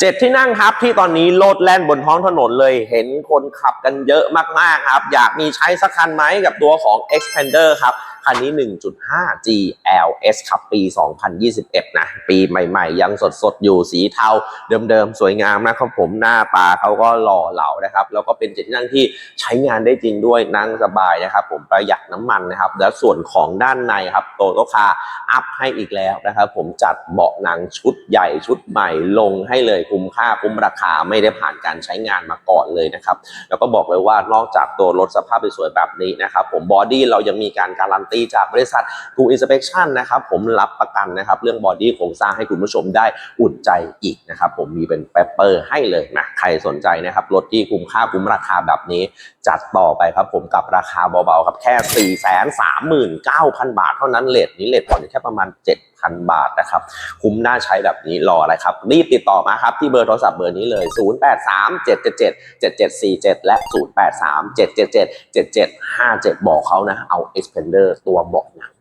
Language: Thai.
เจ็ดที่นั่งครับที่ตอนนี้โลดแล่นบนท้องถนนเลยเห็นคนขับกันเยอะมากๆครับ อยากมีใช้สักคันไหมกับตัวของ Expander ครับ คันนี้ 1.5 GLS ครับ ปี 2021 นะ ปีใหม่ๆ ยังสดๆ อยู่สีเทาเดิมๆ สวยงามนะครับผมหน้าตาเขาก็หล่อเหลานะครับ แล้วก็เป็นเจ็ดนั่งที่ใช้งานได้จริงด้วยนั่งสบายนะครับ ผมประหยัดน้ำมันนะครับ แล้วส่วนของด้านในครับโตโตคาอัพให้อีกแล้วนะครับ ผมจัดเบาะหนังชุดใหญ่ชุดใหม่ลงให้เลยคุ้มค่าคุ้มราคาไม่ได้ผ่านการใช้งานมาก่อนเลยนะครับแล้วก็บอกเลยว่านอกจากตัวรถสภาพสวยๆแบบนี้นะครับผมบอดี้เรายังมีการการันตีจากบริษัทกูอินสเป t ชันนะครับผมรับประกันนะครับเรื่องบอดี้โครงสร้างให้คุณผู้ชมได้อุ่นใจอีกนะครับผมมีเป็นเปเปอร์ให้เลยนะใครสนใจนะครับรถที่คุ้มค่าคุ้มราคาแบบนี้ จัดต่อไปครับผมกับราคาเบาๆครับแค่ 4 3 9 0 0 0 บาทเท่านั้นเลทนี้เลทผ่อนแค่ประมาณ7,000 บาทนะครับ คุ้มน่าใช้แบบนี้รออะไรครับ รีบติดต่อมาครับ ที่เบอร์โทรศัพท์เบอร์นี้เลย 0837777747 และ 0837777757 บอกเขานะ เอา Expander ตัวเบาะหนัง